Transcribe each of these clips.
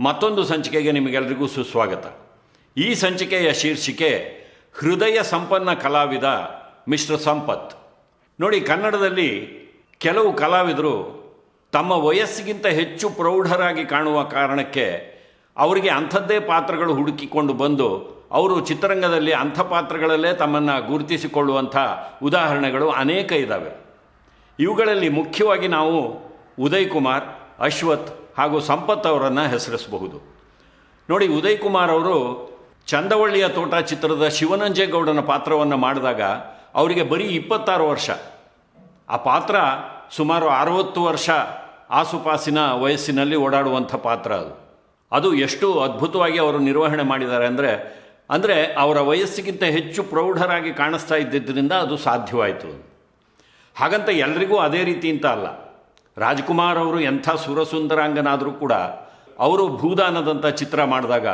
ಮತ್ತೊಂದು ಸಂಚಿಕೆಗೆ ನಿಮಗೆಲ್ಲರಿಗೂ ಸುಸ್ವಾಗತ. ಈ ಸಂಚಿಕೆಯ ಶೀರ್ಷಿಕೆ, ಹೃದಯ ಸಂಪನ್ನ ಕಲಾವಿದ ಮಿಸ್ಟರ್ ಸಂಪತ್. ನೋಡಿ, ಕನ್ನಡದಲ್ಲಿ ಕೆಲವು ಕಲಾವಿದರು ತಮ್ಮ ವಯಸ್ಸಿಗಿಂತ ಹೆಚ್ಚು ಪ್ರೌಢರಾಗಿ ಕಾಣುವ ಕಾರಣಕ್ಕೆ ಅವರಿಗೆ ಅಂಥದ್ದೇ ಪಾತ್ರಗಳು ಹುಡುಕಿಕೊಂಡು ಬಂದು ಅವರು ಚಿತ್ರರಂಗದಲ್ಲಿ ಅಂಥ ಪಾತ್ರಗಳಲ್ಲೇ ತಮ್ಮನ್ನು ಗುರುತಿಸಿಕೊಳ್ಳುವಂಥ ಉದಾಹರಣೆಗಳು ಅನೇಕ ಇದ್ದಾವೆ ಇವುಗಳಲ್ಲಿ ಮುಖ್ಯವಾಗಿ ನಾವು ಉದಯ್ ಕುಮಾರ್, ಅಶ್ವಥ್ ಹಾಗೂ ಸಂಪತ್ ಅವರನ್ನು ಹೆಸರಿಸಬಹುದು. ನೋಡಿ ಉದಯ್ ಕುಮಾರ್ ಅವರು ಚಂದವಳ್ಳಿಯ ತೋಟ ಚಿತ್ರದ ಶಿವನಂಜೇಗೌಡನ ಪಾತ್ರವನ್ನು ಮಾಡಿದಾಗ ಅವರಿಗೆ ಬರೀ ಇಪ್ಪತ್ತಾರು ವರ್ಷ. ಆ ಪಾತ್ರ ಸುಮಾರು ಅರವತ್ತು ವರ್ಷ ಆಸುಪಾಸಿನ ವಯಸ್ಸಿನಲ್ಲಿ ಓಡಾಡುವಂಥ ಪಾತ್ರ ಅದು. ಅದು ಎಷ್ಟು ಅದ್ಭುತವಾಗಿ ಅವರು ನಿರ್ವಹಣೆ ಮಾಡಿದ್ದಾರೆ ಅಂದರೆ ಅಂದರೆ ಅವರ ವಯಸ್ಸಿಗಿಂತ ಹೆಚ್ಚು ಪ್ರೌಢರಾಗಿ ಕಾಣಿಸ್ತಾ ಇದ್ದಿದ್ದರಿಂದ ಅದು ಸಾಧ್ಯವಾಯಿತು. ಹಾಗಂತ ಎಲ್ರಿಗೂ ಅದೇ ರೀತಿ ಅಂತ ಅಲ್ಲ. ರಾಜ್ಕುಮಾರ್ ಅವರು ಎಂಥ ಸುರಸುಂದರಾಂಗನಾದರೂ ಕೂಡ ಅವರು ಭೂದಾನದಂಥ ಚಿತ್ರ ಮಾಡಿದಾಗ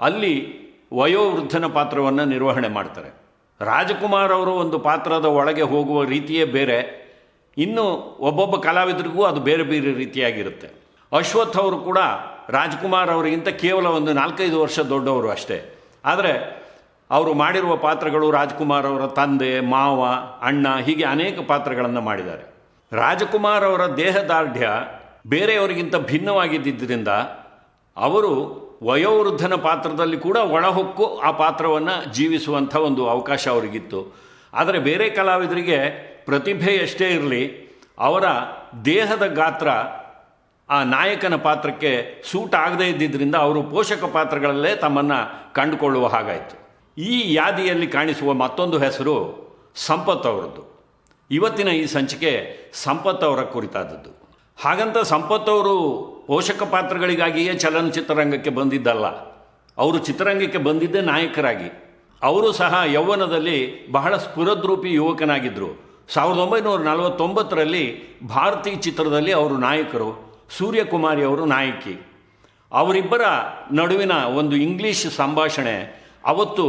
ಅಲ್ಲಿ ವಯೋವೃದ್ಧನ ಪಾತ್ರವನ್ನು ನಿರ್ವಹಣೆ ಮಾಡ್ತಾರೆ. ರಾಜಕುಮಾರ್ ಅವರು ಒಂದು ಪಾತ್ರದ ಒಳಗೆ ಹೋಗುವ ರೀತಿಯೇ ಬೇರೆ. ಇನ್ನು ಒಬ್ಬೊಬ್ಬ ಕಲಾವಿದರಿಗೂ ಅದು ಬೇರೆ ಬೇರೆ ರೀತಿಯಾಗಿರುತ್ತೆ. ಅಶ್ವಥ್ ಅವರು ಕೂಡ ರಾಜ್ಕುಮಾರ್ ಅವರಿಗಿಂತ ಕೇವಲ ಒಂದು ನಾಲ್ಕೈದು ವರ್ಷ ದೊಡ್ಡವರು ಅಷ್ಟೇ. ಆದರೆ ಅವರು ಮಾಡಿರುವ ಪಾತ್ರಗಳು ರಾಜ್ಕುಮಾರ್ ಅವರ ತಂದೆ, ಮಾವ, ಅಣ್ಣ ಹೀಗೆ ಅನೇಕ ಪಾತ್ರಗಳನ್ನು ಮಾಡಿದ್ದಾರೆ. ರಾಜಕುಮಾರ್ ಅವರ ದೇಹದಾರ್ಢ್ಯ ಬೇರೆಯವರಿಗಿಂತ ಭಿನ್ನವಾಗಿದ್ದರಿಂದ ಅವರು ವಯೋವೃದ್ಧನ ಪಾತ್ರದಲ್ಲಿ ಕೂಡ ಒಳಹೊಕ್ಕು ಆ ಪಾತ್ರವನ್ನು ಜೀವಿಸುವಂಥ ಒಂದು ಅವಕಾಶ ಅವರಿಗಿತ್ತು. ಆದರೆ ಬೇರೆ ಕಲಾವಿದರಿಗೆ ಪ್ರತಿಭೆ ಎಷ್ಟೇ ಇರಲಿ, ಅವರ ದೇಹದ ಗಾತ್ರ ಆ ನಾಯಕನ ಪಾತ್ರಕ್ಕೆ ಸೂಟ್ ಆಗದೇ ಇದ್ದಿದ್ದರಿಂದ ಅವರು ಪೋಷಕ ಪಾತ್ರಗಳಲ್ಲೇ ತಮ್ಮನ್ನು ಕಂಡುಕೊಳ್ಳುವ ಹಾಗಾಯಿತು. ಈ ಯಾದಿಯಲ್ಲಿ ಕಾಣಿಸುವ ಮತ್ತೊಂದು ಹೆಸರು ಸಂಪತ್ ಅವರದ್ದು. ಇವತ್ತಿನ ಈ ಸಂಚಿಕೆ ಸಂಪತ್ತವರ ಕುರಿತಾದದ್ದು. ಹಾಗಂತ ಸಂಪತ್ತವರು ಪೋಷಕ ಪಾತ್ರಗಳಿಗಾಗಿಯೇ ಚಲನಚಿತ್ರರಂಗಕ್ಕೆ ಬಂದಿದ್ದಲ್ಲ. ಅವರು ಚಿತ್ರರಂಗಕ್ಕೆ ಬಂದಿದ್ದೇ ನಾಯಕರಾಗಿ. ಅವರು ಸಹ ಯೌವನದಲ್ಲಿ ಬಹಳ ಸ್ಫುರದ್ರೂಪಿ ಯುವಕನಾಗಿದ್ದರು ಸಾವಿರದ ಒಂಬೈನೂರ ನಲವತ್ತೊಂಬತ್ತರಲ್ಲಿ ಭಾರತಿ ಚಿತ್ರದಲ್ಲಿ ಅವರು ನಾಯಕರು, ಸೂರ್ಯಕುಮಾರಿ ಅವರು ನಾಯಕಿ. ಅವರಿಬ್ಬರ ನಡುವಿನ ಒಂದು ಇಂಗ್ಲೀಷ್ ಸಂಭಾಷಣೆ ಅವತ್ತು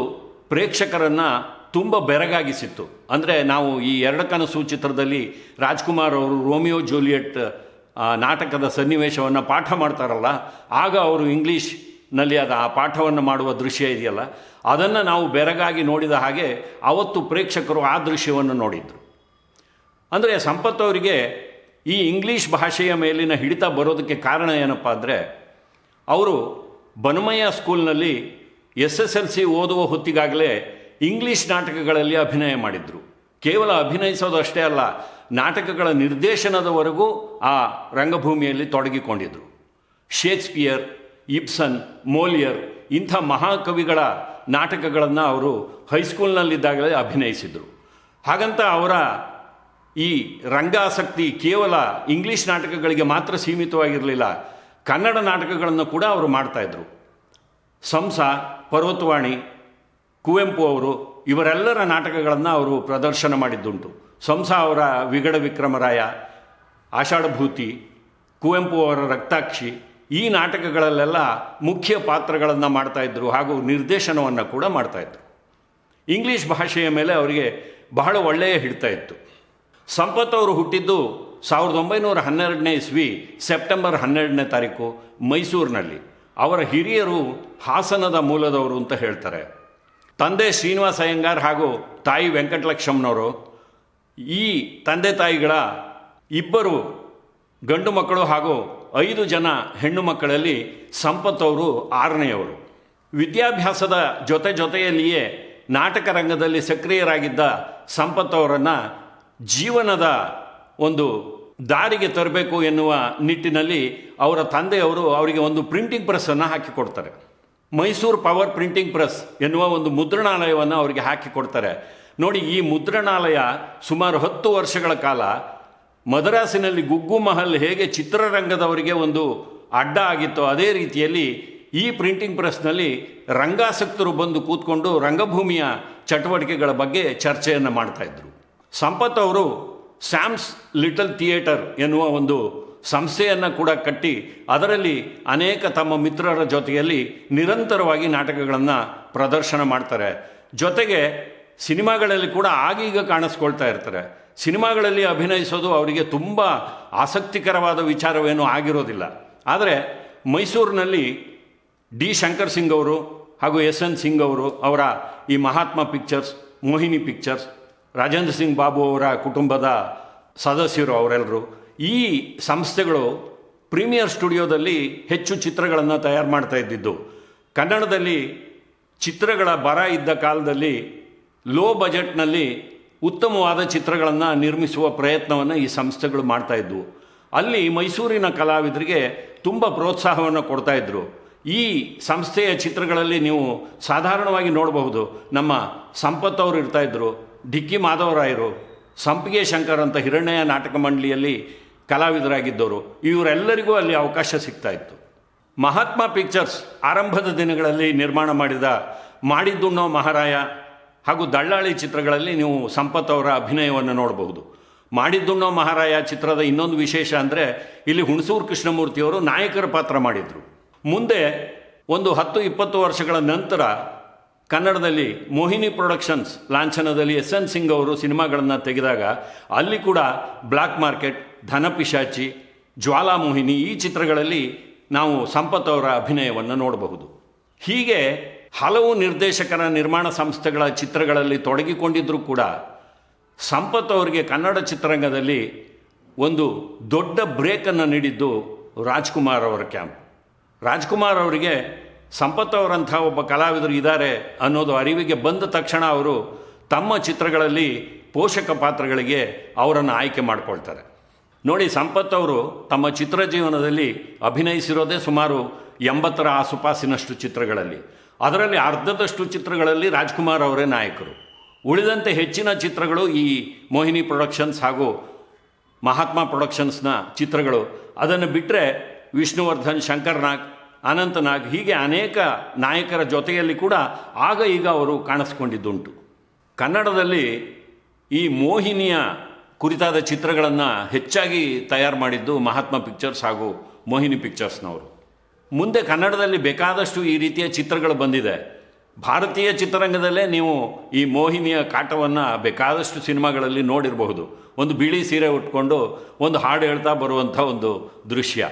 ಪ್ರೇಕ್ಷಕರನ್ನು ತುಂಬ ಬೆರಗಾಗಿಸಿತ್ತು. ಅಂದರೆ ನಾವು ಈ ಎರಡು ಕನಸು ಚಿತ್ರದಲ್ಲಿ ರಾಜ್ಕುಮಾರ್ ಅವರು ರೋಮಿಯೋ ಜೂಲಿಯಟ್ ನಾಟಕದ ಸನ್ನಿವೇಶವನ್ನು ಪಾಠ ಮಾಡ್ತಾರಲ್ಲ, ಆಗ ಅವರು ಇಂಗ್ಲೀಷ್ನಲ್ಲಿ ಅದು ಆ ಪಾಠವನ್ನು ಮಾಡುವ ದೃಶ್ಯ ಇದೆಯಲ್ಲ, ಅದನ್ನು ನಾವು ಬೆರಗಾಗಿ ನೋಡಿದ ಹಾಗೆ ಅವತ್ತು ಪ್ರೇಕ್ಷಕರು ಆ ದೃಶ್ಯವನ್ನು ನೋಡಿದರು. ಅಂದರೆ ಸಂಪತ್ ಅವರಿಗೆ ಈ ಇಂಗ್ಲೀಷ್ ಭಾಷೆಯ ಮೇಲಿನ ಹಿಡಿತ ಬರೋದಕ್ಕೆ ಕಾರಣ ಏನಪ್ಪ ಅಂದರೆ, ಅವರು ಬನ್ಮಯ್ಯ ಸ್ಕೂಲ್ನಲ್ಲಿ ಎಸ್ ಎಸ್ ಎಲ್ ಸಿ ಓದುವ ಹೊತ್ತಿಗಾಗಲೇ ಇಂಗ್ಲೀಷ್ ನಾಟಕಗಳಲ್ಲಿ ಅಭಿನಯ ಮಾಡಿದರು. ಕೇವಲ ಅಭಿನಯಿಸೋದಷ್ಟೇ ಅಲ್ಲ, ನಾಟಕಗಳ ನಿರ್ದೇಶನದವರೆಗೂ ಆ ರಂಗಭೂಮಿಯಲ್ಲಿ ತೊಡಗಿಕೊಂಡಿದ್ದರು ಶೇಕ್ಸ್ಪಿಯರ್, ಇಬ್ಸನ್, ಮೋಲಿಯರ್ ಇಂಥ ಮಹಾಕವಿಗಳ ನಾಟಕಗಳನ್ನು ಅವರು ಹೈಸ್ಕೂಲ್ನಲ್ಲಿದ್ದಾಗಲೇ ಅಭಿನಯಿಸಿದರು. ಹಾಗಂತ ಅವರ ಈ ರಂಗಾಸಕ್ತಿ ಕೇವಲ ಇಂಗ್ಲೀಷ್ ನಾಟಕಗಳಿಗೆ ಮಾತ್ರ ಸೀಮಿತವಾಗಿರಲಿಲ್ಲ, ಕನ್ನಡ ನಾಟಕಗಳನ್ನು ಕೂಡ ಅವರು ಮಾಡ್ತಾಯಿದ್ರು ಸಂಸ, ಪರ್ವತವಾಣಿ ಕುವೆಂಪು ಅವರು ಇವರೆಲ್ಲರ ನಾಟಕಗಳನ್ನು ಅವರು ಪ್ರದರ್ಶನ ಮಾಡಿದ್ದುಂಟು. ಸಂಸ ಅವರ ವಿಗಡ ವಿಕ್ರಮರಾಯ, ಆಷಾಢಭೂತಿ, ಕುವೆಂಪು ಅವರ ರಕ್ತಾಕ್ಷಿ ಈ ನಾಟಕಗಳಲ್ಲೆಲ್ಲ ಮುಖ್ಯ ಪಾತ್ರಗಳನ್ನು ಮಾಡ್ತಾಯಿದ್ರು ಹಾಗೂ ನಿರ್ದೇಶನವನ್ನು ಕೂಡ ಮಾಡ್ತಾಯಿದ್ರು ಇಂಗ್ಲೀಷ್ ಭಾಷೆಯ ಮೇಲೆ ಅವರಿಗೆ ಬಹಳ ಒಳ್ಳೆಯ ಹಿಡ್ತಾ ಇತ್ತು. ಸಂಪತ್ ಅವರು ಹುಟ್ಟಿದ್ದು ಸಾವಿರದ ಒಂಬೈನೂರ ಹನ್ನೆರಡನೇ ಇಸ್ವಿ, ಸೆಪ್ಟೆಂಬರ್ ಹನ್ನೆರಡನೇ ತಾರೀಕು ಮೈಸೂರಿನಲ್ಲಿ. ಅವರ ಹಿರಿಯರು ಹಾಸನದ ಮೂಲದವರು ಅಂತ ಹೇಳ್ತಾರೆ. ತಂದೆ ಶ್ರೀನಿವಾಸ ಅಯ್ಯಂಗಾರ್ ಹಾಗೂ ತಾಯಿ ವೆಂಕಟಲಕ್ಷ್ಮನವರು ಈ ತಂದೆ ತಾಯಿಗಳ ಇಬ್ಬರು ಗಂಡು ಮಕ್ಕಳು ಹಾಗೂ ಐದು ಜನ ಹೆಣ್ಣು ಮಕ್ಕಳಲ್ಲಿ ಸಂಪತ್ ಅವರು ಆರನೆಯವರು. ವಿದ್ಯಾಭ್ಯಾಸದ ಜೊತೆ ಜೊತೆಯಲ್ಲಿಯೇ ನಾಟಕ ರಂಗದಲ್ಲಿ ಸಕ್ರಿಯರಾಗಿದ್ದ ಸಂಪತ್ ಅವರನ್ನು ಜೀವನದ ಒಂದು ದಾರಿಗೆ ತರಬೇಕು ಎನ್ನುವ ನಿಟ್ಟಿನಲ್ಲಿ ಅವರ ತಂದೆಯವರು ಅವರಿಗೆ ಒಂದು ಪ್ರಿಂಟಿಂಗ್ ಪ್ರೆಸ್ಸನ್ನು ಹಾಕಿಕೊಡ್ತಾರೆ ಮೈಸೂರು ಪವರ್ ಪ್ರಿಂಟಿಂಗ್ ಪ್ರೆಸ್ ಎನ್ನುವ ಒಂದು ಮುದ್ರಣಾಲಯವನ್ನು ಅವರಿಗೆ ಹಾಕಿಕೊಡ್ತಾರೆ ನೋಡಿ, ಈ ಮುದ್ರಣಾಲಯ ಸುಮಾರು ಹತ್ತು ವರ್ಷಗಳ ಕಾಲ ಮದ್ರಾಸಿನಲ್ಲಿ ಗುಗ್ಗು ಮಹಲ್ ಹೇಗೆ ಚಿತ್ರರಂಗದವರಿಗೆ ಒಂದು ಅಡ್ಡ ಆಗಿತ್ತೋ ಅದೇ ರೀತಿಯಲ್ಲಿ ಈ ಪ್ರಿಂಟಿಂಗ್ ಪ್ರೆಸ್ನಲ್ಲಿ ರಂಗಾಸಕ್ತರು ಬಂದು ಕೂತ್ಕೊಂಡು ರಂಗಭೂಮಿಯ ಚಟುವಟಿಕೆಗಳ ಬಗ್ಗೆ ಚರ್ಚೆಯನ್ನು ಮಾಡ್ತಾಯಿದ್ರು ಸಂಪತ್ ಅವರು ಸ್ಯಾಮ್ಸ್ ಲಿಟಲ್ ಥಿಯೇಟರ್ ಎನ್ನುವ ಒಂದು ಸಂಸ್ಥೆಯನ್ನು ಕೂಡ ಕಟ್ಟಿ ಅದರಲ್ಲಿ ಅನೇಕ ತಮ್ಮ ಮಿತ್ರರ ಜೊತೆಯಲ್ಲಿ ನಿರಂತರವಾಗಿ ನಾಟಕಗಳನ್ನು ಪ್ರದರ್ಶನ ಮಾಡ್ತಾರೆ. ಜೊತೆಗೆ ಸಿನಿಮಾಗಳಲ್ಲಿ ಕೂಡ ಆಗೀಗ ಕಾಣಿಸ್ಕೊಳ್ತಾ ಇರ್ತಾರೆ. ಸಿನಿಮಾಗಳಲ್ಲಿ ಅಭಿನಯಿಸೋದು ಅವರಿಗೆ ತುಂಬ ಆಸಕ್ತಿಕರವಾದ ವಿಚಾರವೇನೂ ಆಗಿರೋದಿಲ್ಲ. ಆದರೆ ಮೈಸೂರಿನಲ್ಲಿ ಡಿ ಶಂಕರ್ ಸಿಂಗ್ ಅವರು ಹಾಗೂ ಎಸ್ ಎನ್ ಸಿಂಗ್ ಅವರು ಅವರ ಈ ಮಹಾತ್ಮ ಪಿಕ್ಚರ್ಸ್, ಮೋಹಿನಿ ಪಿಕ್ಚರ್ಸ್, ರಾಜೇಂದ್ರ ಸಿಂಗ್ ಬಾಬು ಅವರ ಕುಟುಂಬದ ಸದಸ್ಯರು ಅವರೆಲ್ಲರೂ ಈ ಸಂಸ್ಥೆಗಳು ಪ್ರೀಮಿಯರ್ ಸ್ಟುಡಿಯೋದಲ್ಲಿ ಹೆಚ್ಚು ಚಿತ್ರಗಳನ್ನು ತಯಾರು ಮಾಡ್ತಾ ಇದ್ದಿದ್ದು. ಕನ್ನಡದಲ್ಲಿ ಚಿತ್ರಗಳ ಬರ ಇದ್ದ ಕಾಲದಲ್ಲಿ ಲೋ ಬಜೆಟ್ನಲ್ಲಿ ಉತ್ತಮವಾದ ಚಿತ್ರಗಳನ್ನು ನಿರ್ಮಿಸುವ ಪ್ರಯತ್ನವನ್ನು ಈ ಸಂಸ್ಥೆಗಳು ಮಾಡ್ತಾಯಿದ್ವು ಅಲ್ಲಿ ಮೈಸೂರಿನ ಕಲಾವಿದರಿಗೆ ತುಂಬ ಪ್ರೋತ್ಸಾಹವನ್ನು ಕೊಡ್ತಾ ಇದ್ರು. ಈ ಸಂಸ್ಥೆಯ ಚಿತ್ರಗಳಲ್ಲಿ ನೀವು ಸಾಧಾರಣವಾಗಿ ನೋಡಬಹುದು. ನಮ್ಮ ಸಂಪತ್ ಅವರು ಇರ್ತಾಯಿದ್ರು ಡಿಕ್ಕಿ ಮಾಧವರಾಯರು, ಸಂಪಿಗೆ ಶಂಕರ್ ಅಂತ ಹಿರಣ್ಯ ನಾಟಕ ಮಂಡಳಿಯಲ್ಲಿ ಕಲಾವಿದರಾಗಿದ್ದವರು, ಇವರೆಲ್ಲರಿಗೂ ಅಲ್ಲಿ ಅವಕಾಶ ಸಿಗ್ತಾ ಇತ್ತು. ಮಹಾತ್ಮ ಪಿಕ್ಚರ್ಸ್ ಆರಂಭದ ದಿನಗಳಲ್ಲಿ ನಿರ್ಮಾಣ ಮಾಡಿದ ಮಾಡಿದ್ದುಣ್ಣೋ ಮಹಾರಾಯ ಹಾಗೂ ದಳ್ಳಾಳಿ ಚಿತ್ರಗಳಲ್ಲಿ ನೀವು ಸಂಪತ್ ಅವರ ಅಭಿನಯವನ್ನು ನೋಡಬಹುದು. ಮಾಡಿದ್ದುಣ್ಣೋ ಮಹಾರಾಯ ಚಿತ್ರದ ಇನ್ನೊಂದು ವಿಶೇಷ ಅಂದರೆ ಇಲ್ಲಿ ಹುಣಸೂರು ಕೃಷ್ಣಮೂರ್ತಿಯವರು ನಾಯಕರ ಪಾತ್ರ ಮಾಡಿದರು. ಮುಂದೆ ಒಂದು ಹತ್ತು ಇಪ್ಪತ್ತು ವರ್ಷಗಳ ನಂತರ ಕನ್ನಡದಲ್ಲಿ ಮೋಹಿನಿ ಪ್ರೊಡಕ್ಷನ್ಸ್ ಲಾಂಛನದಲ್ಲಿ ಎಸ್ ಎನ್ ಸಿಂಗ್ ಅವರು ಸಿನಿಮಾಗಳನ್ನು ತೆಗೆದಾಗ ಅಲ್ಲಿ ಕೂಡ ಬ್ಲ್ಯಾಕ್ ಮಾರ್ಕೆಟ್ ಧನಪಿಶಾಚಿ, ಜ್ವಾಲಾಮೋಹಿನಿ ಈ ಚಿತ್ರಗಳಲ್ಲಿ ನಾವು ಸಂಪತ್ ಅವರ ಅಭಿನಯವನ್ನು ನೋಡಬಹುದು. ಹೀಗೆ ಹಲವು ನಿರ್ದೇಶಕರ ನಿರ್ಮಾಣ ಸಂಸ್ಥೆಗಳ ಚಿತ್ರಗಳಲ್ಲಿ ತೊಡಗಿಕೊಂಡಿದ್ದರೂ ಕೂಡ ಸಂಪತ್ ಅವರಿಗೆ ಕನ್ನಡ ಚಿತ್ರರಂಗದಲ್ಲಿ ಒಂದು ದೊಡ್ಡ ಬ್ರೇಕನ್ನು ನೀಡಿದ್ದು ರಾಜ್ಕುಮಾರ್ ಅವರ ಕ್ಯಾಂಪ್. ರಾಜ್ಕುಮಾರ್ ಅವರಿಗೆ ಸಂಪತ್ ಅವರಂಥ ಒಬ್ಬ ಕಲಾವಿದರು ಇದ್ದಾರೆ ಅನ್ನೋದು ಅರಿವಿಗೆ ಬಂದ ತಕ್ಷಣ ಅವರು ತಮ್ಮ ಚಿತ್ರಗಳಲ್ಲಿ ಪೋಷಕ ಪಾತ್ರಗಳಿಗೆ ಅವರನ್ನು ಆಯ್ಕೆ ಮಾಡ್ಕೊಳ್ತಾರೆ. ನೋಡಿ, ಸಂಪತ್ ಅವರು ತಮ್ಮ ಚಿತ್ರ ಜೀವನದಲ್ಲಿ ಅಭಿನಯಿಸಿರೋದೇ ಸುಮಾರು ಎಂಬತ್ತರ ಆಸುಪಾಸಿನಷ್ಟು ಚಿತ್ರಗಳಲ್ಲಿ. ಅದರಲ್ಲಿ ಅರ್ಧದಷ್ಟು ಚಿತ್ರಗಳಲ್ಲಿ ರಾಜ್ಕುಮಾರ್ ಅವರೇ ನಾಯಕರು. ಉಳಿದಂತೆ ಹೆಚ್ಚಿನ ಚಿತ್ರಗಳು ಈ ಮೋಹಿನಿ ಪ್ರೊಡಕ್ಷನ್ಸ್ ಹಾಗೂ ಮಹಾತ್ಮ ಪ್ರೊಡಕ್ಷನ್ಸ್ನ ಚಿತ್ರಗಳು. ಅದನ್ನು ಬಿಟ್ಟರೆ ವಿಷ್ಣುವರ್ಧನ್, ಶಂಕರ್ ನಾಗ್, ಅನಂತ್ ಹೀಗೆ ಅನೇಕ ನಾಯಕರ ಜೊತೆಯಲ್ಲಿ ಕೂಡ ಆಗ ಈಗ ಅವರು ಕಾಣಿಸ್ಕೊಂಡಿದ್ದುಂಟು. ಕನ್ನಡದಲ್ಲಿ ಈ ಮೋಹಿನಿಯ ಕುರಿತಾದ ಚಿತ್ರಗಳನ್ನು ಹೆಚ್ಚಾಗಿ ತಯಾರು ಮಾಡಿದ್ದು ಮಹಾತ್ಮ ಪಿಕ್ಚರ್ಸ್ ಹಾಗೂ ಮೋಹಿನಿ ಪಿಕ್ಚರ್ಸ್ನವರು. ಮುಂದೆ ಕನ್ನಡದಲ್ಲಿ ಬೇಕಾದಷ್ಟು ಈ ರೀತಿಯ ಚಿತ್ರಗಳು ಬಂದಿದೆ. ಭಾರತೀಯ ಚಿತ್ರರಂಗದಲ್ಲೇ ನೀವು ಈ ಮೋಹಿನಿಯ ಕಾಟವನ್ನು ಬೇಕಾದಷ್ಟು ಸಿನಿಮಾಗಳಲ್ಲಿ ನೋಡಿರಬಹುದು. ಒಂದು ಬಿಳಿ ಸೀರೆ ಉಟ್ಕೊಂಡು ಒಂದು ಹಾಡು ಹೇಳ್ತಾ ಬರುವಂಥ ಒಂದು ದೃಶ್ಯ.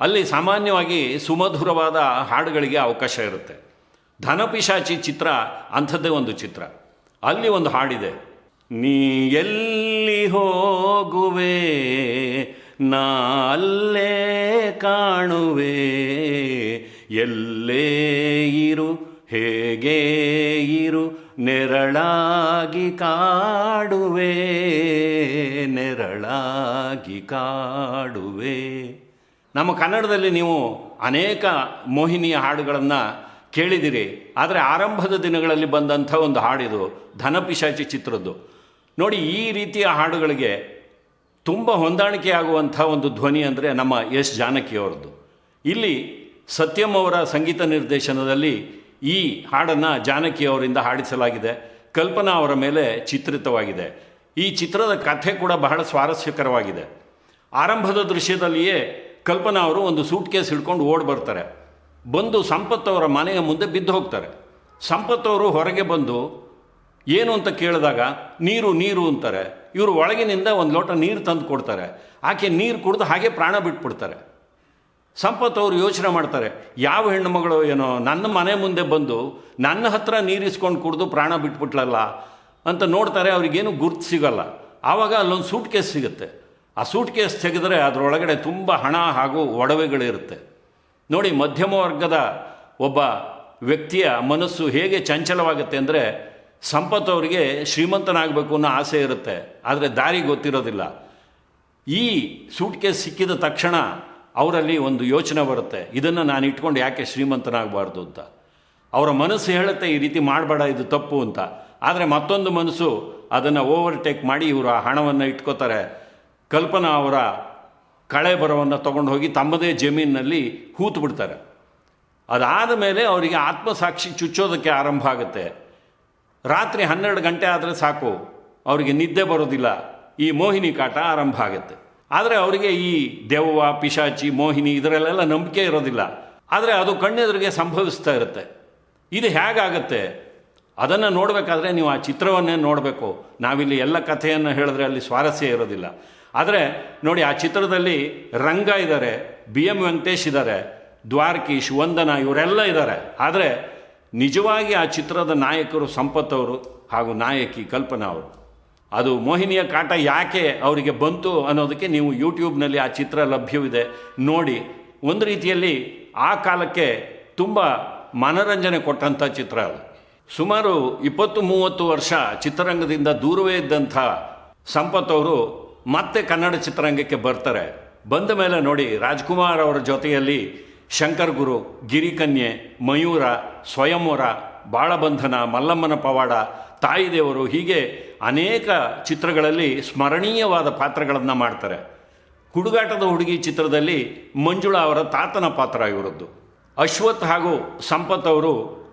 ಅಲ್ಲಿ ಸಾಮಾನ್ಯವಾಗಿ ಸುಮಧುರವಾದ ಹಾಡುಗಳಿಗೆ ಅವಕಾಶ ಇರುತ್ತೆ. ಧನಪಿಶಾಚಿ ಚಿತ್ರ ಅಂಥದ್ದೇ ಒಂದು ಚಿತ್ರ. ಅಲ್ಲಿ ಒಂದು ಹಾಡಿದೆ. ನೀ ಎಲ್ಲಿ ಹೋಗುವೆ, ನಾ ಕಾಣುವೆ. ಎಲ್ಲೇ ಇರು, ಹೇಗೆ ಇರು, ನೆರಳಾಗಿ ಕಾಡುವೆ ನೆರಳಾಗಿ ಕಾಡುವೆ. ನಮ್ಮ ಕನ್ನಡದಲ್ಲಿ ನೀವು ಅನೇಕ ಮೋಹಿನಿಯ ಹಾಡುಗಳನ್ನು ಕೇಳಿದಿರಿ. ಆದರೆ ಆರಂಭದ ದಿನಗಳಲ್ಲಿ ಬಂದಂಥ ಒಂದು ಹಾಡಿದು ಧನಪಿಶಾಚಿ ಚಿತ್ರದ್ದು. ನೋಡಿ, ಈ ರೀತಿಯ ಹಾಡುಗಳಿಗೆ ತುಂಬ ಹೊಂದಾಣಿಕೆ ಆಗುವಂಥ ಒಂದು ಧ್ವನಿ ಅಂದರೆ ನಮ್ಮ ಎಸ್. ಜಾನಕಿಯವರದ್ದು ಇಲ್ಲಿ ಸತ್ಯಂ ಅವರ ಸಂಗೀತ ನಿರ್ದೇಶನದಲ್ಲಿ ಈ ಹಾಡನ್ನು ಜಾನಕಿ ಅವರಿಂದ ಹಾಡಿಸಲಾಗಿದೆ. ಕಲ್ಪನಾ ಅವರ ಮೇಲೆ ಚಿತ್ರಿತವಾಗಿದೆ. ಈ ಚಿತ್ರದ ಕಥೆ ಕೂಡ ಬಹಳ ಸ್ವಾರಸ್ಯಕರವಾಗಿದೆ. ಆರಂಭದ ದೃಶ್ಯದಲ್ಲಿಯೇ ಕಲ್ಪನಾ ಅವರು ಒಂದು ಸೂಟ್ ಕೇಸ್ ಹಿಡ್ಕೊಂಡು ಓಡ್ ಬರ್ತಾರೆ. ಬಂದು ಸಂಪತ್ ಅವರ ಮನೆಯ ಮುಂದೆ ಬಿದ್ದು ಹೋಗ್ತಾರೆ. ಸಂಪತ್ ಅವರು ಹೊರಗೆ ಬಂದು ಏನು ಅಂತ ಕೇಳಿದಾಗ, ನೀರು ನೀರು ಅಂತಾರೆ. ಇವರು ಒಳಗಿನಿಂದ ಒಂದು ಲೋಟ ನೀರು ತಂದು ಕೊಡ್ತಾರೆ. ಆಕೆ ನೀರು ಕುಡಿದು ಹಾಗೆ ಪ್ರಾಣ ಬಿಟ್ಬಿಡ್ತಾರೆ. ಸಂಪತ್ ಅವರು ಯೋಚನೆ ಮಾಡ್ತಾರೆ, ಯಾವ ಹೆಣ್ಣುಮಗಳು ಏನೋ, ನನ್ನ ಮನೆ ಮುಂದೆ ಬಂದು ನನ್ನ ಹತ್ರ ನೀರಿಸ್ಕೊಂಡು ಕುಡಿದು ಪ್ರಾಣ ಬಿಟ್ಬಿಟ್ಲಲ್ಲ ಅಂತ ನೋಡ್ತಾರೆ, ಅವ್ರಿಗೇನು ಗುರ್ತು ಸಿಗಲ್ಲ. ಆವಾಗ ಅಲ್ಲೊಂದು ಸೂಟ್ ಕೇಸ್ ಸಿಗುತ್ತೆ. ಆ ಸೂಟ್ ಕೇಸ್ ತೆಗೆದರೆ ಅದರೊಳಗಡೆ ತುಂಬ ಹಣ ಹಾಗೂ ಒಡವೆಗಳಿರುತ್ತೆ. ನೋಡಿ ಮಧ್ಯಮ ವರ್ಗದ ಒಬ್ಬ ವ್ಯಕ್ತಿಯ ಮನಸ್ಸು ಹೇಗೆ ಚಂಚಲವಾಗುತ್ತೆ ಅಂದರೆ ಸಂಪತ್ ಅವರಿಗೆ ಶ್ರೀಮಂತನಾಗಬೇಕು ಅನ್ನೋ ಆಸೆ ಇರುತ್ತೆ, ಆದರೆ ದಾರಿ ಗೊತ್ತಿರೋದಿಲ್ಲ. ಈ ಸೂಟ್ಕೆ ಸಿಕ್ಕಿದ ತಕ್ಷಣ ಅವರಲ್ಲಿ ಒಂದು ಯೋಚನೆ ಬರುತ್ತೆ, ಇದನ್ನು ನಾನು ಇಟ್ಕೊಂಡು ಯಾಕೆ ಶ್ರೀಮಂತನಾಗಬಾರ್ದು ಅಂತ. ಅವರ ಮನಸ್ಸು ಹೇಳುತ್ತೆ, ಈ ರೀತಿ ಮಾಡಬೇಡ, ಇದು ತಪ್ಪು ಅಂತ. ಆದರೆ ಮತ್ತೊಂದು ಮನಸ್ಸು ಅದನ್ನು ಓವರ್ಟೇಕ್ ಮಾಡಿ ಇವರು ಆ ಹಣವನ್ನು ಇಟ್ಕೋತಾರೆ. ಕಲ್ಪನಾ ಅವರ ಕಳೆ ಬರವನ್ನು ತೊಗೊಂಡು ಹೋಗಿ ತಮ್ಮದೇ ಜಮೀನಿನಲ್ಲಿ ಹೂತು ಬಿಡ್ತಾರೆ ಅದಾದ ಮೇಲೆ ಅವರಿಗೆ ಆತ್ಮಸಾಕ್ಷಿ ಚುಚ್ಚೋದಕ್ಕೆ ಆರಂಭ ಆಗುತ್ತೆ. ರಾತ್ರಿ ಹನ್ನೆರಡು ಗಂಟೆ ಆದರೆ ಸಾಕು, ಅವರಿಗೆ ನಿದ್ದೆ ಬರೋದಿಲ್ಲ, ಈ ಮೋಹಿನಿ ಕಾಟ ಆರಂಭ ಆಗುತ್ತೆ. ಆದರೆ ಅವರಿಗೆ ಈ ದೆವ್ವ, ಪಿಶಾಚಿ, ಮೋಹಿನಿ ಇದರಲ್ಲೆಲ್ಲ ನಂಬಿಕೆ ಇರೋದಿಲ್ಲ. ಆದರೆ ಅದು ಕಣ್ಣೆದುರಿಗೆ ಸಂಭವಿಸ್ತಾ ಇರುತ್ತೆ. ಇದು ಹೇಗಾಗತ್ತೆ? ಅದನ್ನು ನೋಡಬೇಕಾದ್ರೆ ನೀವು ಆ ಚಿತ್ರವನ್ನೇ ನೋಡಬೇಕು. ನಾವಿಲ್ಲಿ ಎಲ್ಲ ಕಥೆಯನ್ನು ಹೇಳಿದ್ರೆ ಅಲ್ಲಿ ಸ್ವಾರಸ್ಯ ಇರೋದಿಲ್ಲ. ಆದರೆ ನೋಡಿ, ಆ ಚಿತ್ರದಲ್ಲಿ ರಂಗ ಇದ್ದಾರೆ ಬಿ ಎಂ ವೆಂಕಟೇಶ್ ಇದ್ದಾರೆ ದ್ವಾರಕೀಶ್, ವಂದನ, ಇವರೆಲ್ಲ ಇದ್ದಾರೆ ಆದರೆ ನಿಜವಾಗಿ ಆ ಚಿತ್ರದ ನಾಯಕರು ಸಂಪತ್ ಅವರು ಹಾಗೂ ನಾಯಕಿ ಕಲ್ಪನಾ ಅವರು. ಅದು ಮೋಹಿನಿಯ ಕಾಟ ಯಾಕೆ ಅವರಿಗೆ ಬಂತು ಅನ್ನೋದಕ್ಕೆ ನೀವು ಯೂಟ್ಯೂಬ್ನಲ್ಲಿ ಆ ಚಿತ್ರ ಲಭ್ಯವಿದೆ. ನೋಡಿ, ಒಂದು ರೀತಿಯಲ್ಲಿ ಆ ಕಾಲಕ್ಕೆ ತುಂಬ ಮನರಂಜನೆ ಕೊಟ್ಟಂಥ ಚಿತ್ರ ಅದು. ಸುಮಾರು ಇಪ್ಪತ್ತು ಮೂವತ್ತು ವರ್ಷ ಚಿತ್ರರಂಗದಿಂದ ದೂರವೇ ಇದ್ದಂಥ ಸಂಪತ್ ಅವರು ಮತ್ತೆ ಕನ್ನಡ ಚಿತ್ರರಂಗಕ್ಕೆ ಬರ್ತಾರೆ. ಬಂದ ಮೇಲೆ ನೋಡಿ, ರಾಜ್ಕುಮಾರ್ ಅವರ ಜೊತೆಯಲ್ಲಿ ಶಂಕರ್ ಗುರು, ಗಿರಿಕನ್ಯೆ, ಮಯೂರ, ಸ್ವಯಂವರ, ಬಾಳಬಂಧನ, ಮಲ್ಲಮ್ಮನ ಪವಾಡ ತಾಯಿ ದೇವರು ಹೀಗೆ ಅನೇಕ ಚಿತ್ರಗಳಲ್ಲಿ ಸ್ಮರಣೀಯವಾದ ಪಾತ್ರಗಳನ್ನು ಮಾಡ್ತಾರೆ. ಹುಡುಗಾಟದ ಹುಡುಗಿ ಚಿತ್ರದಲ್ಲಿ ಮಂಜುಳಾ ಅವರ ತಾತನ ಪಾತ್ರ ಇವರದ್ದು. ಅಶ್ವಥ್ ಹಾಗೂ ಸಂಪತ್ ಅವರು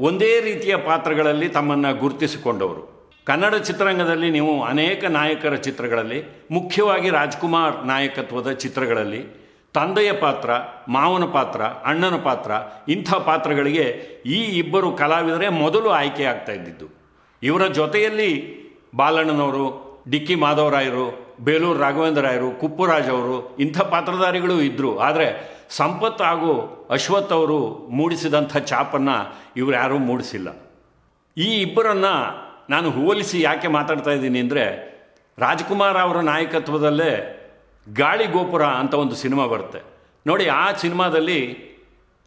ಒಂದೇ ರೀತಿಯ ಪಾತ್ರಗಳಲ್ಲಿ ತಮ್ಮನ್ನು ಗುರುತಿಸಿಕೊಂಡವರು. ಕನ್ನಡ ಚಿತ್ರರಂಗದಲ್ಲಿ ನೀವು ಅನೇಕ ನಾಯಕರ ಚಿತ್ರಗಳಲ್ಲಿ, ಮುಖ್ಯವಾಗಿ ರಾಜ್ಕುಮಾರ್ ನಾಯಕತ್ವದ ಚಿತ್ರಗಳಲ್ಲಿ ತಂದೆಯ ಪಾತ್ರ, ಮಾವನ ಪಾತ್ರ, ಅಣ್ಣನ ಪಾತ್ರ, ಇಂಥ ಪಾತ್ರಗಳಿಗೆ ಈ ಇಬ್ಬರು ಕಲಾವಿದರೇ ಮೊದಲು ಆಯ್ಕೆ ಆಗ್ತಾ ಇದ್ದಿದ್ದು. ಇವರ ಜೊತೆಯಲ್ಲಿ ಬಾಲಣ್ಣನವರು, ಡಿಕ್ಕಿ ಮಾಧವರಾಯರು, ಬೇಲೂರು ರಾಘವೇಂದ್ರ ರಾಯರು ಕುಪ್ಪುರಾಜ್ ಅವರು ಇಂಥ ಪಾತ್ರಧಾರಿಗಳು ಇದ್ದರು ಆದರೆ ಸಂಪತ್ ಹಾಗೂ ಅಶ್ವಥ್ ಅವರು ಮೂಡಿಸಿದಂಥ ಚಾಪನ್ನು ಇವರು ಯಾರೂ ಮೂಡಿಸಿಲ್ಲ. ಈ ಇಬ್ಬರನ್ನು ನಾನು ಹೋಲಿಸಿ ಯಾಕೆ ಮಾತಾಡ್ತಾ ಇದ್ದೀನಿ ಅಂದರೆ ರಾಜ್ಕುಮಾರ್ ಅವರ ನಾಯಕತ್ವದಲ್ಲೇ ಗಾಳಿ ಗೋಪುರ ಅಂತ ಒಂದು ಸಿನಿಮಾ ಬರುತ್ತೆ. ನೋಡಿ, ಆ ಸಿನಿಮಾದಲ್ಲಿ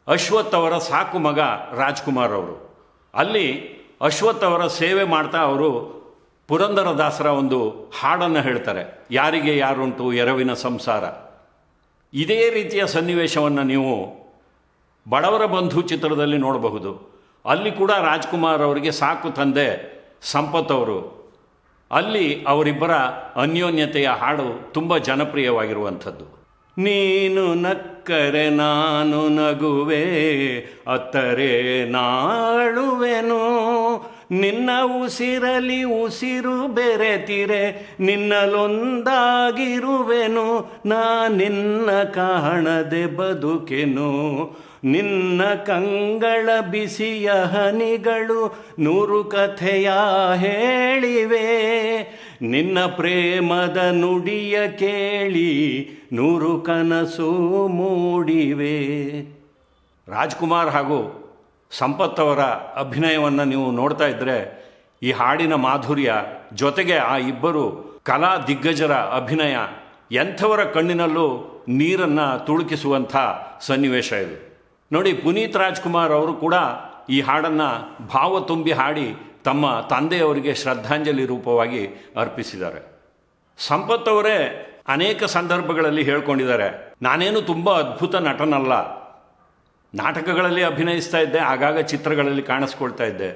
ಅಶ್ವಥ್ ಅವರ ಸಾಕು ಮಗ ರಾಜ್ಕುಮಾರ್ ಅವರು. ಅಲ್ಲಿ ಅಶ್ವಥ್ ಅವರ ಸೇವೆ ಮಾಡ್ತಾ ಅವರು ಪುರಂದರದಾಸರ ಒಂದು ಹಾಡನ್ನು ಹೇಳ್ತಾರೆ. ಯಾರಿಗೆ ಯಾರುಂಟು ಎರವಿನ ಸಂಸಾರ. ಇದೇ ರೀತಿಯ ಸನ್ನಿವೇಶವನ್ನು ನೀವು ಬಡವರ ಬಂಧು ಚಿತ್ರದಲ್ಲಿ ನೋಡಬಹುದು. ಅಲ್ಲಿ ಕೂಡ ರಾಜ್ಕುಮಾರ್ ಅವರಿಗೆ ಸಾಕು ತಂದೆ ಸಂಪತ್ ಅವರು. ಅಲ್ಲಿ ಅವರಿಬ್ಬರ ಅನ್ಯೋನ್ಯತೆಯ ಹಾಡು ತುಂಬ ಜನಪ್ರಿಯವಾಗಿರುವಂಥದ್ದು. ನೀನು ನಕ್ಕರೆ ನಾನು ನಗುವೆ, ಅತ್ತರೆ ನಾಳುವೆನು. ನಿನ್ನ ಉಸಿರಲಿ ಉಸಿರು ಬೆರೆತಿರೆ ನಿನ್ನಲೊಂದಾಗಿರುವೆನು ನಾ ನಿನ್ನ ಕಾಣದೆ ಬದುಕೆನು. ನಿನ್ನ ಕಂಗಳ ಬಿಸಿಯ ಹನಿಗಳು ನೂರು ಕಥೆಯ ಹೇಳಿವೆ. ನಿನ್ನ ಪ್ರೇಮದ ನುಡಿಯ ಕೇಳಿ ನೂರು ಕನಸು ಮೂಡಿವೆ. ರಾಜ್ಕುಮಾರ್ ಹಾಗೂ ಸಂಪತ್ ಅವರ ಅಭಿನಯವನ್ನು ನೀವು ನೋಡ್ತಾ ಇದ್ದರೆ ಈ ಹಾಡಿನ ಮಾಧುರ್ಯ ಜೊತೆಗೆ ಆ ಇಬ್ಬರು ಕಲಾ ದಿಗ್ಗಜರ ಅಭಿನಯ ಎಂಥವರ ಕಣ್ಣಿನಲ್ಲೂ ನೀರನ್ನು ತುಳುಕಿಸುವಂಥ ಸನ್ನಿವೇಶ ಇದು. ನೋಡಿ ಪುನೀತ್ ರಾಜ್ಕುಮಾರ್ ಅವರು ಕೂಡ ಈ ಹಾಡನ್ನು ಭಾವ ತುಂಬಿ ಹಾಡಿ ತಮ್ಮ ತಂದೆಯವರಿಗೆ ಶ್ರದ್ಧಾಂಜಲಿ ರೂಪವಾಗಿ ಅರ್ಪಿಸಿದ್ದಾರೆ. ಸಂಪತ್ ಅವರೇ ಅನೇಕ ಸಂದರ್ಭಗಳಲ್ಲಿ ಹೇಳ್ಕೊಂಡಿದ್ದಾರೆ, ನಾನೇನು ತುಂಬ ಅದ್ಭುತ ನಟನಲ್ಲ. ನಾಟಕಗಳಲ್ಲಿ ಅಭಿನಯಿಸ್ತಾ ಇದ್ದೆ, ಆಗಾಗ ಚಿತ್ರಗಳಲ್ಲಿ ಕಾಣಿಸ್ಕೊಳ್ತಾ ಇದ್ದೆ.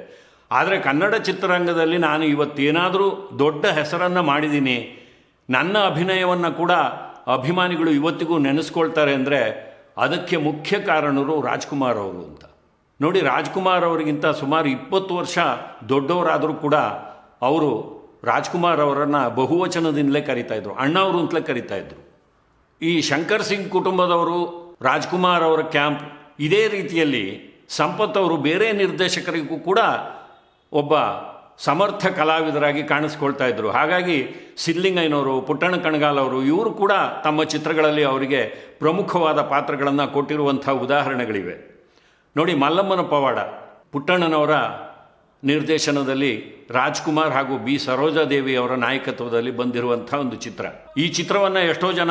ಆದರೆ ಕನ್ನಡ ಚಿತ್ರರಂಗದಲ್ಲಿ ನಾನು ಇವತ್ತೇನಾದರೂ ದೊಡ್ಡ ಹೆಸರನ್ನು ಮಾಡಿದ್ದೀನಿ, ನನ್ನ ಅಭಿನಯವನ್ನು ಕೂಡ ಅಭಿಮಾನಿಗಳು ಇವತ್ತಿಗೂ ನೆನೆಸ್ಕೊಳ್ತಾರೆ ಅಂದರೆ ಅದಕ್ಕೆ ಮುಖ್ಯ ಕಾರಣರು ರಾಜ್ಕುಮಾರ್ ಅವರು ಅಂತ. ನೋಡಿ, ರಾಜ್ಕುಮಾರ್ ಅವರಿಗಿಂತ ಸುಮಾರು ಇಪ್ಪತ್ತು ವರ್ಷ ದೊಡ್ಡವರಾದರೂ ಕೂಡ ಅವರು ರಾಜ್ಕುಮಾರ್ ಅವರನ್ನು ಬಹುವಚನದಿಂದಲೇ ಕರಿತಾ ಇದ್ರು, ಅಣ್ಣವರು ಅಂತಲೇ ಕರಿತಾ ಇದ್ರು. ಈ ಶಂಕರ್ ಸಿಂಗ್ ಕುಟುಂಬದವರು, ರಾಜ್ಕುಮಾರ್ ಅವರ ಕ್ಯಾಂಪ್, ಇದೇ ರೀತಿಯಲ್ಲಿ ಸಂಪತ್ ಅವರು ಬೇರೆ ನಿರ್ದೇಶಕರಿಗೂ ಕೂಡ ಒಬ್ಬ ಸಮರ್ಥ ಕಲಾವಿದರಾಗಿ ಕಾಣಿಸ್ಕೊಳ್ತಾ ಇದ್ದರು ಹಾಗಾಗಿ ಸಿದ್ಲಿಂಗಯ್ಯನವರು, ಪುಟ್ಟಣ ಕಣಗಾಲ್ ಅವರು, ಇವರು ಕೂಡ ತಮ್ಮ ಚಿತ್ರಗಳಲ್ಲಿ ಅವರಿಗೆ ಪ್ರಮುಖವಾದ ಪಾತ್ರಗಳನ್ನು ಕೊಟ್ಟಿರುವಂಥ ಉದಾಹರಣೆಗಳಿವೆ. ನೋಡಿ, ಮಲ್ಲಮ್ಮನ ಪವಾಡ, ಪುಟ್ಟಣ್ಣನವರ ನಿರ್ದೇಶನದಲ್ಲಿ ರಾಜ್ಕುಮಾರ್ ಹಾಗೂ ಬಿ. ಸರೋಜಾದೇವಿ ಅವರ ನಾಯಕತ್ವದಲ್ಲಿ ಬಂದಿರುವಂಥ ಒಂದು ಚಿತ್ರ. ಈ ಚಿತ್ರವನ್ನು ಎಷ್ಟೋ ಜನ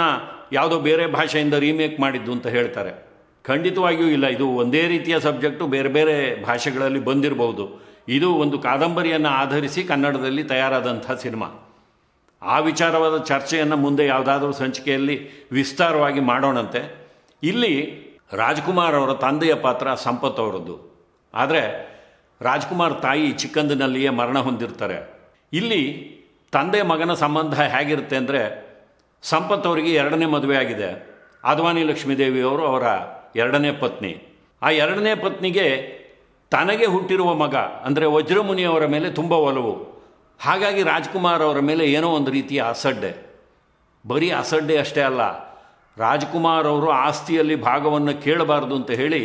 ಯಾವುದೋ ಬೇರೆ ಭಾಷೆಯಿಂದ ರೀಮೇಕ್ ಮಾಡಿದ್ದು ಅಂತ ಹೇಳ್ತಾರೆ. ಖಂಡಿತವಾಗಿಯೂ ಇಲ್ಲ. ಇದು ಒಂದೇ ರೀತಿಯ ಸಬ್ಜೆಕ್ಟು, ಬೇರೆ ಬೇರೆ ಭಾಷೆಗಳಲ್ಲಿ ಬಂದಿರಬಹುದು ಇದು ಒಂದು ಕಾದಂಬರಿಯನ್ನು ಆಧರಿಸಿ ಕನ್ನಡದಲ್ಲಿ ತಯಾರಾದಂಥ ಸಿನಿಮಾ. ಆ ವಿಚಾರವಾದ ಚರ್ಚೆಯನ್ನು ಮುಂದೆ ಯಾವುದಾದ್ರೂ ಸಂಚಿಕೆಯಲ್ಲಿ ವಿಸ್ತಾರವಾಗಿ ಮಾಡೋಣಂತೆ. ಇಲ್ಲಿ ರಾಜ್ಕುಮಾರ್ ಅವರ ತಂದೆಯ ಪಾತ್ರ ಸಂಪತ್ ಅವರದ್ದು. ಆದರೆ ರಾಜ್ಕುಮಾರ್ ತಾಯಿ ಚಿಕ್ಕಂದಿನಲ್ಲಿಯೇ ಮರಣ ಹೊಂದಿರ್ತಾರೆ. ಇಲ್ಲಿ ತಂದೆ ಮಗನ ಸಂಬಂಧ ಹೇಗಿರುತ್ತೆ ಅಂದರೆ ಸಂಪತ್ ಅವರಿಗೆ ಎರಡನೇ ಮದುವೆ ಆಗಿದೆ ಆದ್ವಾನಿ ಲಕ್ಷ್ಮೀದೇವಿಯವರು ಅವರ ಎರಡನೇ ಪತ್ನಿ. ಆ ಎರಡನೇ ಪತ್ನಿಗೆ ತನಗೆ ಹುಟ್ಟಿರುವ ಮಗ, ಅಂದರೆ ವಜ್ರಮುನಿಯವರ ಮೇಲೆ ತುಂಬ ಒಲವು. ಹಾಗಾಗಿ ರಾಜ್ಕುಮಾರ್ ಅವರ ಮೇಲೆ ಏನೋ ಒಂದು ರೀತಿಯ ಅಸಡ್ಡೆ. ಬರೀ ಅಸಡ್ಡೆ ಅಷ್ಟೇ ಅಲ್ಲ, ರಾಜ್ಕುಮಾರ್ ಅವರು ಆಸ್ತಿಯಲ್ಲಿ ಭಾಗವನ್ನು ಕೇಳಬಾರ್ದು ಅಂತ ಹೇಳಿ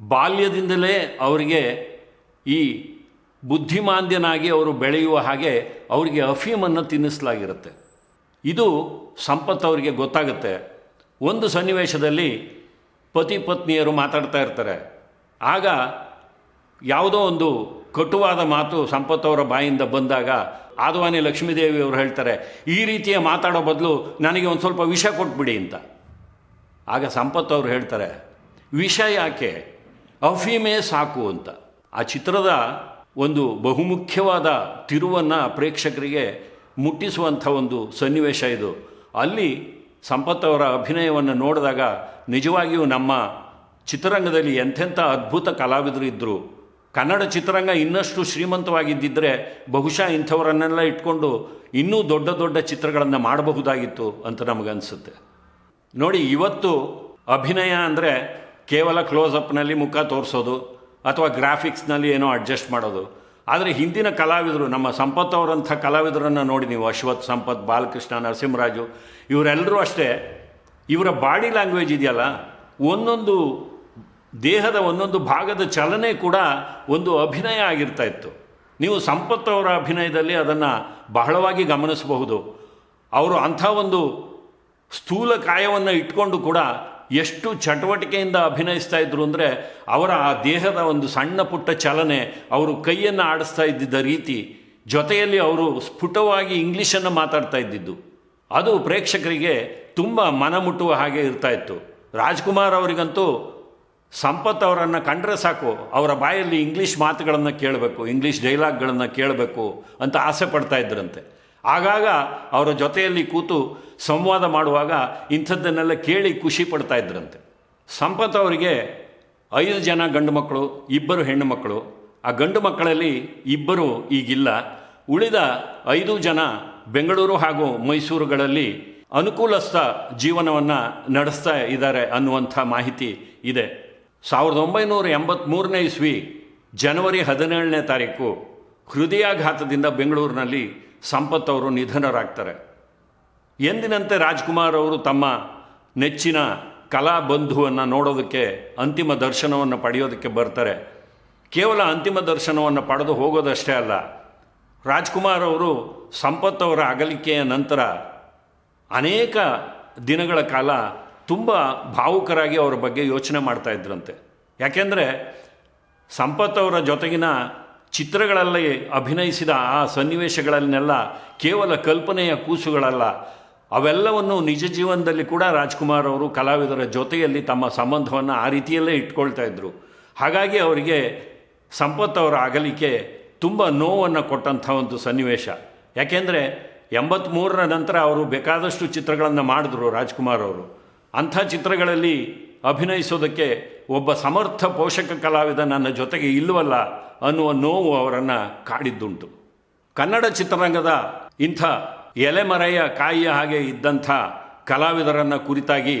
ಬಾಲ್ಯದಿಂದಲೇ ಅವರಿಗೆ ಈ ಬುದ್ಧಿಮಾಂದ್ಯನಾಗಿ ಅವರು ಬೆಳೆಯುವ ಹಾಗೆ ಅವರಿಗೆ ಅಫೀಮನ್ನು ತಿನ್ನಿಸಲಾಗಿರುತ್ತೆ. ಇದು ಸಂಪತ್ತು ಅವರಿಗೆ ಗೊತ್ತಾಗುತ್ತೆ. ಒಂದು ಸನ್ನಿವೇಶದಲ್ಲಿ ಪತಿ ಪತ್ನಿಯರು ಮಾತಾಡ್ತಾ ಇರ್ತಾರೆ. ಆಗ ಯಾವುದೋ ಒಂದು ಕಟುವಾದ ಮಾತು ಸಂಪತ್ ಅವರ ಬಾಯಿಂದ ಬಂದಾಗ ಆದವಾನಿ ಲಕ್ಷ್ಮೀದೇವಿ ಅವರು ಹೇಳ್ತಾರೆ, ಈ ರೀತಿಯ ಮಾತಾಡೋ ಬದಲು ನನಗೆ ಒಂದು ಸ್ವಲ್ಪ ವಿಷ ಕೊಟ್ಬಿಡಿ ಅಂತ. ಆಗ ಸಂಪತ್ ಅವರು ಹೇಳ್ತಾರೆ, ವಿಷ ಯಾಕೆ? ಅಫೀಮೇ ಸಾಕು ಅಂತ. ಆ ಚಿತ್ರದ ಒಂದು ಬಹುಮುಖ್ಯವಾದ ತಿರುವನ್ನು ಪ್ರೇಕ್ಷಕರಿಗೆ ಮುಟ್ಟಿಸುವಂಥ ಒಂದು ಸನ್ನಿವೇಶ ಇದು. ಅಲ್ಲಿ ಸಂಪತ್ ಅವರ ಅಭಿನಯವನ್ನು ನೋಡಿದಾಗ ನಿಜವಾಗಿಯೂ ನಮ್ಮ ಚಿತ್ರರಂಗದಲ್ಲಿ ಎಂಥೆಂಥ ಅದ್ಭುತ ಕಲಾವಿದರು ಇದ್ದರು ಕನ್ನಡ ಚಿತ್ರರಂಗ ಇನ್ನಷ್ಟು ಶ್ರೀಮಂತವಾಗಿದ್ದಿದ್ದರೆ ಬಹುಶಃ ಇಂಥವರನ್ನೆಲ್ಲ ಇಟ್ಕೊಂಡು ಇನ್ನೂ ದೊಡ್ಡ ದೊಡ್ಡ ಚಿತ್ರಗಳನ್ನು ಮಾಡಬಹುದಾಗಿತ್ತು ಅಂತ ನಮಗನ್ಸುತ್ತೆ. ನೋಡಿ, ಇವತ್ತು ಅಭಿನಯ ಅಂದರೆ ಕೇವಲ ಕ್ಲೋಸಪ್ನಲ್ಲಿ ಮುಖ ತೋರಿಸೋದು ಅಥವಾ ಗ್ರಾಫಿಕ್ಸ್ನಲ್ಲಿ ಏನೋ ಅಡ್ಜಸ್ಟ್ ಮಾಡೋದು. ಆದರೆ ಹಿಂದಿನ ಕಲಾವಿದರು, ನಮ್ಮ ಸಂಪತ್ ಅವರಂಥ ಕಲಾವಿದರನ್ನು ನೋಡಿ ನೀವು, ಅಶ್ವಥ್ ಸಂಪತ್, ಬಾಲಕೃಷ್ಣ, ನರಸಿಂಹರಾಜು ಇವರೆಲ್ಲರೂ ಅಷ್ಟೇ, ಇವರ ಬಾಡಿ ಲ್ಯಾಂಗ್ವೇಜ್ ಇದೆಯಲ್ಲ, ಒಂದೊಂದು ದೇಹದ ಒಂದೊಂದು ಭಾಗದ ಚಲನೆ ಕೂಡ ಒಂದು ಅಭಿನಯ ಆಗಿರ್ತಾ ಇತ್ತು. ನೀವು ಸಂಪತ್ ಅವರ ಅಭಿನಯದಲ್ಲಿ ಅದನ್ನು ಬಹಳವಾಗಿ ಗಮನಿಸಬಹುದು. ಅವರು ಅಂಥ ಒಂದು ಸ್ಥೂಲ ಕಾಯವನ್ನು ಇಟ್ಕೊಂಡು ಕೂಡ ಎಷ್ಟು ಚಟುವಟಿಕೆಯಿಂದ ಅಭಿನಯಿಸ್ತಾ ಇದ್ರು ಅಂದರೆ ಅವರ ಆ ದೇಹದ ಒಂದು ಸಣ್ಣ ಪುಟ್ಟ ಚಲನೆ ಅವರು ಕೈಯನ್ನು ಆಡಿಸ್ತಾ ಇದ್ದಿದ್ದ ರೀತಿ ಜೊತೆಯಲ್ಲಿ ಅವರು ಸ್ಫುಟವಾಗಿ ಇಂಗ್ಲೀಷನ್ನು ಮಾತಾಡ್ತಾ ಇದ್ದಿದ್ದು. ಅದು ಪ್ರೇಕ್ಷಕರಿಗೆ ತುಂಬ ಮನ ಮುಟ್ಟುವ ಹಾಗೆ ಇರ್ತಾ ಇತ್ತು. ರಾಜ್ಕುಮಾರ್ ಅವರಿಗಂತೂ ಸಂಪತ್ ಅವರನ್ನು ಕಂಡ್ರೆ ಸಾಕು, ಅವರ ಬಾಯಲ್ಲಿ ಇಂಗ್ಲೀಷ್ ಮಾತುಗಳನ್ನು ಕೇಳಬೇಕು, ಇಂಗ್ಲೀಷ್ ಡೈಲಾಗ್ಗಳನ್ನು ಕೇಳಬೇಕು ಅಂತ ಆಸೆ ಪಡ್ತಾ ಇದ್ರಂತೆ. ಆಗಾಗ ಅವರ ಜೊತೆಯಲ್ಲಿ ಕೂತು ಸಂವಾದ ಮಾಡುವಾಗ ಇಂಥದ್ದನ್ನೆಲ್ಲ ಕೇಳಿ ಖುಷಿ ಪಡ್ತಾ ಇದ್ರಂತೆ. ಸಂಪತ್ ಅವರಿಗೆ ಐದು ಜನ ಗಂಡು ಮಕ್ಕಳು, ಇಬ್ಬರು ಹೆಣ್ಣು ಮಕ್ಕಳು, ಆ ಗಂಡು ಮಕ್ಕಳಲ್ಲಿ ಇಬ್ಬರು ಈಗಿಲ್ಲ. ಉಳಿದ ಐದು ಜನ ಬೆಂಗಳೂರು ಹಾಗೂ ಮೈಸೂರುಗಳಲ್ಲಿ ಅನುಕೂಲಸ್ಥ ಜೀವನವನ್ನು ನಡೆಸ್ತಾ ಇದ್ದಾರೆ ಅನ್ನುವಂಥ ಮಾಹಿತಿ ಇದೆ. ಸಾವಿರದ ಒಂಬೈನೂರ ಎಂಬತ್ತ್ಮೂರನೇ ಇಸ್ವಿ, ಜನವರಿ ಹದಿನೇಳನೇ ತಾರೀಕು, ಹೃದಯಾಘಾತದಿಂದ ಬೆಂಗಳೂರಿನಲ್ಲಿ ಸಂಪತ್ ಅವರು ನಿಧನರಾಗ್ತಾರೆ. ಎಂದಿನಂತೆ ರಾಜ್ಕುಮಾರ್ ಅವರು ತಮ್ಮ ನೆಚ್ಚಿನ ಕಲಾ ಬಂಧುವನ್ನು ನೋಡೋದಕ್ಕೆ, ಅಂತಿಮ ದರ್ಶನವನ್ನು ಪಡೆಯೋದಕ್ಕೆ ಬರ್ತಾರೆ. ಕೇವಲ ಅಂತಿಮ ದರ್ಶನವನ್ನು ಪಡೆದು ಹೋಗೋದಷ್ಟೇ ಅಲ್ಲ, ರಾಜ್ಕುಮಾರ್ ಅವರು ಸಂಪತ್ ಅವರ ಅಗಲಿಕೆಯ ನಂತರ ಅನೇಕ ದಿನಗಳ ಕಾಲ ತುಂಬ ಭಾವುಕರಾಗಿ ಅವರ ಬಗ್ಗೆ ಯೋಚನೆ ಮಾಡ್ತಾ ಇದ್ರಂತೆ. ಯಾಕೆಂದರೆ ಸಂಪತ್ ಅವರ ಜೊತೆಗಿನ ಚಿತ್ರಗಳಲ್ಲಿ ಅಭಿನಯಿಸಿದ ಆ ಸನ್ನಿವೇಶಗಳನ್ನೆಲ್ಲ ಕೇವಲ ಕಲ್ಪನೆಯ ಕೂಸುಗಳಲ್ಲ. ಅವೆಲ್ಲವನ್ನು ನಿಜ ಜೀವನದಲ್ಲಿ ಕೂಡ ರಾಜ್ಕುಮಾರ್ ಅವರು ಕಲಾವಿದರ ಜೊತೆಯಲ್ಲಿ ತಮ್ಮ ಸಂಬಂಧವನ್ನು ಆ ರೀತಿಯಲ್ಲೇ ಇಟ್ಕೊಳ್ತಾ ಇದ್ದರು ಹಾಗಾಗಿ ಅವರಿಗೆ ಸಂಪತ್ ಅವರ ಅಗಲಿಕೆ ತುಂಬ ನೋವನ್ನು ಕೊಟ್ಟಂಥ ಒಂದು ಸನ್ನಿವೇಶ. ಯಾಕೆಂದರೆ ಎಂಬತ್ತ್ಮೂರರ ನಂತರ ಅವರು ಬೇಕಾದಷ್ಟು ಚಿತ್ರಗಳನ್ನು ಮಾಡಿದ್ರು ರಾಜ್ಕುಮಾರ್ ಅವರು. ಅಂಥ ಚಿತ್ರಗಳಲ್ಲಿ ಅಭಿನಯಿಸೋದಕ್ಕೆ ಒಬ್ಬ ಸಮರ್ಥ ಪೋಷಕ ಕಲಾವಿದ ನನ್ನ ಜೊತೆಗೆ ಇಲ್ಲವಲ್ಲ ಅನ್ನುವ ನೋವು ಅವರನ್ನು ಕಾಡಿದ್ದುಂಟು. ಕನ್ನಡ ಚಿತ್ರರಂಗದ ಇಂಥ ಎಲೆಮರೆಯ ಕಾಯಿಯ ಹಾಗೆ ಇದ್ದಂಥ ಕಲಾವಿದರನ್ನು ಕುರಿತಾಗಿ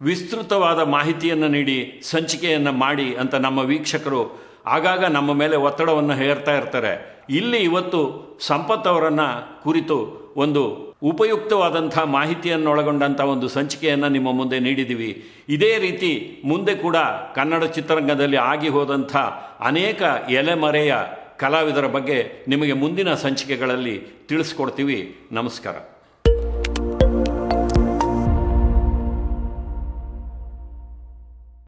ವಿಸ್ತೃತವಾದ ಮಾಹಿತಿಯನ್ನು ನೀಡಿ, ಸಂಚಿಕೆಯನ್ನು ಮಾಡಿ ಅಂತ ನಮ್ಮ ವೀಕ್ಷಕರು ಆಗಾಗ ನಮ್ಮ ಮೇಲೆ ಒತ್ತಡವನ್ನು ಹೇರ್ತಾ ಇರ್ತಾರೆ. ಇಲ್ಲಿ ಇವತ್ತು ಸಂಪತ್ ಅವರನ್ನು ಕುರಿತು ಒಂದು ಉಪಯುಕ್ತವಾದಂಥ ಮಾಹಿತಿಯನ್ನೊಳಗೊಂಡಂಥ ಒಂದು ಸಂಚಿಕೆಯನ್ನು ನಿಮ್ಮ ಮುಂದೆ ನೀಡಿದ್ದೀವಿ. ಇದೇ ರೀತಿ ಮುಂದೆ ಕೂಡ ಕನ್ನಡ ಚಿತ್ರರಂಗದಲ್ಲಿ ಆಗಿ ಹೋದಂಥ ಅನೇಕ ಎಲೆಮರೆಯ ಕಲಾವಿದರ ಬಗ್ಗೆ ನಿಮಗೆ ಮುಂದಿನ ಸಂಚಿಕೆಗಳಲ್ಲಿ ತಿಳಿಸ್ಕೊಡ್ತೀವಿ. ನಮಸ್ಕಾರ.